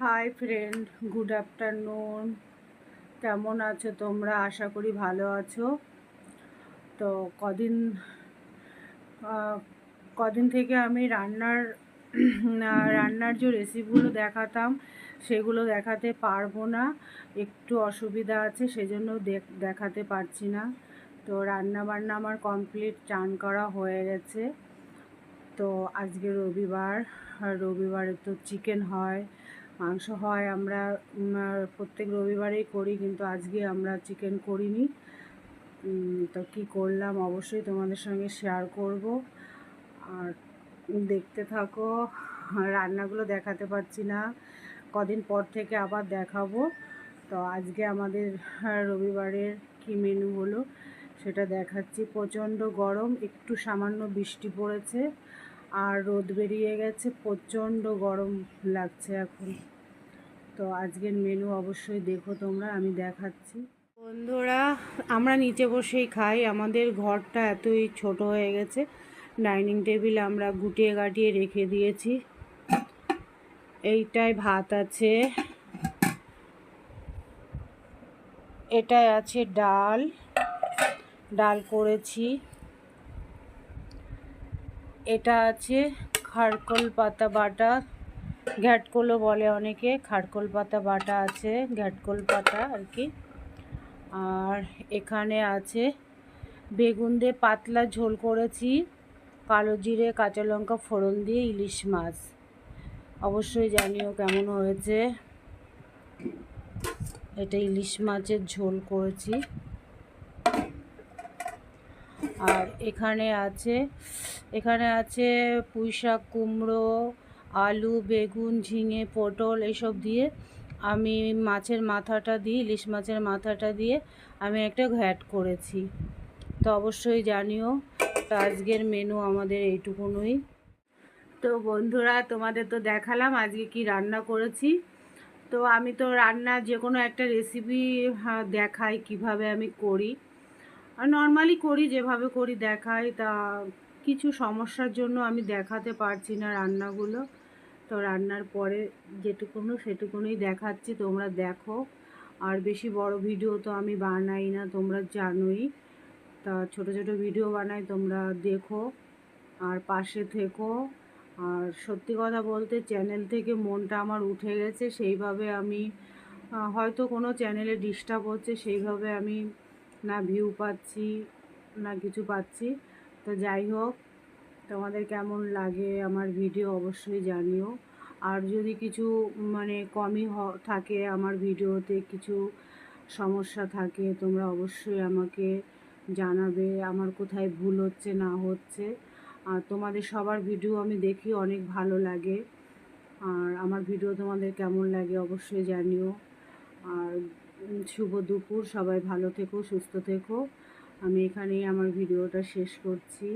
High friend good afternoon কেমন আছো তোমরা? আশা করি ভালো আছো। তো কদিন কদিন থেকে আমি রান্নার রান্নার যে রেসিপিগুলো দেখাতাম, সেগুলো দেখাতে পারব না। একটু অসুবিধা আছে, সেজন্য দেখ- দেখাতে পারছি না। তো রান্না বান্না আমার কমপ্লিট চান করা হয়ে গেছে। তো আজকে রবিবার রবিবারে তো চিকেন হয়। মাংস হয় আমরা প্রত্যেক রবিবারেই করি, কিন্তু আজকে আমরা চিকেন করিনি। তো কী করলাম? অবশ্যই তোমাদের সঙ্গে শেয়ার করব। আর দেখতে থাকো, রান্নাগুলো দেখাতে পারছি না। কদিন পর থেকে আবার দেখাবো। তো আজকে আমাদের রবিবারের কী মেনু হলো সেটা দেখাচ্ছি। প্রচণ্ড গরম, একটু সামান্য বৃষ্টি পড়েছে। আর রোদ বেরিয়ে গেছে, প্রচণ্ড গরম লাগছে এখন। তো আজকের মেনু অবশ্যই দেখো তোমরা, আমি দেখাচ্ছি। বন্ধুরা, আমরা নিচে বসেই খাই। আমাদের ঘরটা এতই ছোট হয়ে গেছে। ডাইনিং টেবিল আমরা গুটিয়ে গাটিয়ে রেখে দিয়েছি। এইটায় ভাত আছে। এটায় আছে ডাল। ডাল করেছি। এটা আছে খারকোল পাতা বাটা। ঘ্যাটকোলও বলে অনেকে, খারকোল পাতা বাটা আছে, ঘ্যাটকোল পাতা আর কি। আর এখানে আছে বেগুন দিয়ে পাতলা ঝোল করেছি, কালো জিরে, কাঁচা লঙ্কা, ফোড়ন দিয়ে ইলিশ মাছ। অবশ্যই জানিও কেমন হয়েছে। এটা ইলিশ মাছের ঝোল করেছি। আর এখানে আছে এখানে আছে পুঁই শাক কুমড়ো, আলু, বেগুন, ঝিঙে, পটল এসব দিয়ে আমি মাছের মাথাটা দিয়ে, ইলিশ মাছের মাথাটা দিয়ে আমি একটা ঘ্যাট করেছি। তো অবশ্যই জানিও, আজকের মেনু আমাদের এইটুকুনই। তো বন্ধুরা, তোমাদের তো দেখালাম আজকে কি রান্না করেছি। তো আমি তো রান্না যে কোনো একটা রেসিপি দেখাই কীভাবে আমি করি। আর নর্মালি করি, যেভাবে করি দেখাই, তা কিছু সমস্যার জন্য আমি দেখাতে পারছি না রান্নাগুলো। তো রান্নার পরে যেটুকুনো সেটুকুনই দেখাচ্ছি, তোমরা দেখো। আর বেশি বড় ভিডিও তো আমি বানাই না, তোমরা জানোই। তা ছোট ছোট ভিডিও বানাই, তোমরা দেখো। আর পাশে থেকো। আর সত্যি কথা বলতে চ্যানেল থেকে মনটা আমার উঠে গেছে, সেইভাবে আমি হয়তো কোনো চ্যানেলে ডিস্টার্ব হচ্ছে, সেইভাবে আমি না ভিউ পাচ্ছি, না কিছু পাচ্ছি। তো যাই হোক, তোমাদের কেমন লাগে আমার ভিডিও অবশ্যই জানিও। আর যদি কিছু মানে কমই থাকে আমার ভিডিওতে কিছু সমস্যা থাকে, তোমরা অবশ্যই আমাকে জানাবে, আমার কোথায় ভুল হচ্ছে, না হচ্ছে। আর তোমাদের সবার ভিডিও আমি দেখি, অনেক ভালো লাগে। আর আমার ভিডিও তোমাদের কেমন লাগে অবশ্যই জানিও। আর শুভ দুপুর, সবাই ভালো থেকো, সুস্থ থেকো। আমি এখানেই আমার ভিডিওটা শেষ করছি।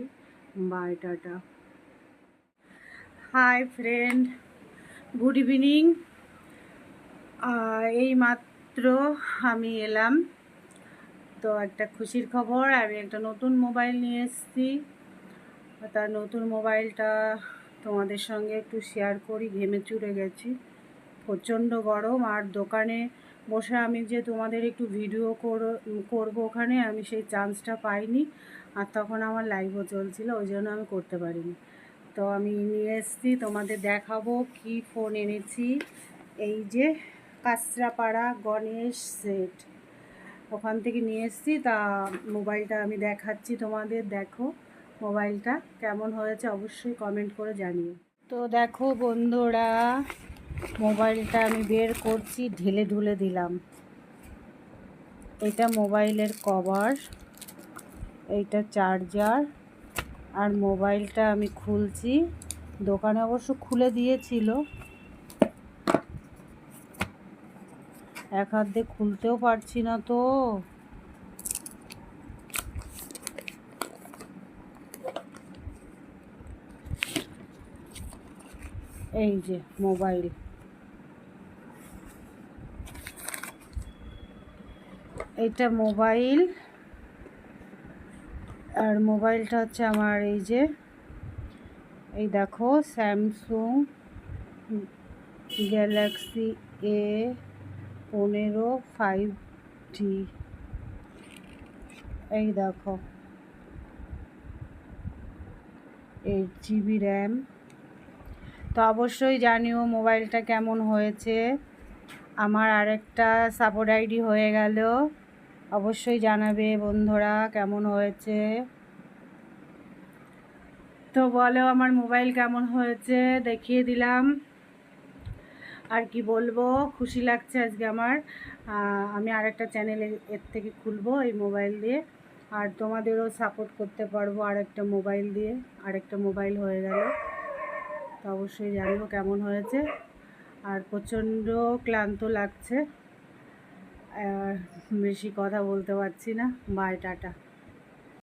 Bye tata. Hi friend good evening এই মাত্র আমি এলাম। তো একটা খুশির খবর, আমি একটা নতুন মোবাইল নিয়ে এসেছি। তার নতুন মোবাইলটা তোমাদের সঙ্গে একটু শেয়ার করি, ঘেমে চুরে গেছি। প্রচণ্ড গরম, আর দোকানে বসে আমি যে তোমাদের একটু ভিডিও করব ওখানে, আমি সেই চান্সটা পাইনি। আর তখন আমার লাইভও চলছিল, ওই জন্য আমি করতে পারিনি। তো আমি নিয়ে এসেছি, তোমাদের দেখাবো কি ফোন এনেছি। এই যে কাঁচরাপাড়া গণেশ সেট ওখান থেকে নিয়ে এসেছি, তা মোবাইলটা আমি দেখাচ্ছি তোমাদের, দেখো মোবাইলটা কেমন হয়েছে, অবশ্যই কমেন্ট করে জানিও। তো দেখো বন্ধুরা মোবাইলটা আমি বের করছি, ঢেলে ঢুলে দিলাম। এটা মোবাইলের কভার, এইটা চার্জার, আর মোবাইলটা আমি খুলছি। দোকানে অবশ্য খুলে দিয়েছিল। এক হাত দিয়ে খুলতেও পারছি না তো। এই যে মোবাইল। এটা মোবাইল। আর মোবাইলটা হচ্ছে আমার এই যে, এই দেখো, স্যামসুং গ্যালাক্সি এ পনেরো ফাইভ জি। এই দেখো, এইট জিবি র্যাম। তো অবশ্যই জানিও মোবাইলটা কেমন হয়েছে। আমার আরেকটা সাপোর্ট আইডি হয়ে গেল। অবশ্যই জানাবে, বন্ধুরা, কেমন হয়েছে? তো বলো, আমার মোবাইল কেমন হয়েছে? দেখিয়ে দিলাম। আর কি বলব, খুশি লাগছে আজকে আমার। আমি আরেকটা চ্যানেল এর থেকে খুলবো এই মোবাইল দিয়ে। আর তোমাদেরও সাপোর্ট করতে পারব আরেকটা মোবাইল দিয়ে। আরেকটা মোবাইল হয়ে গেল। তো অবশ্যই জানব কেমন হয়েছে। আর প্রচণ্ড ক্লান্ত লাগছে। আর বেশি কথা বলতে পারছি না। By tata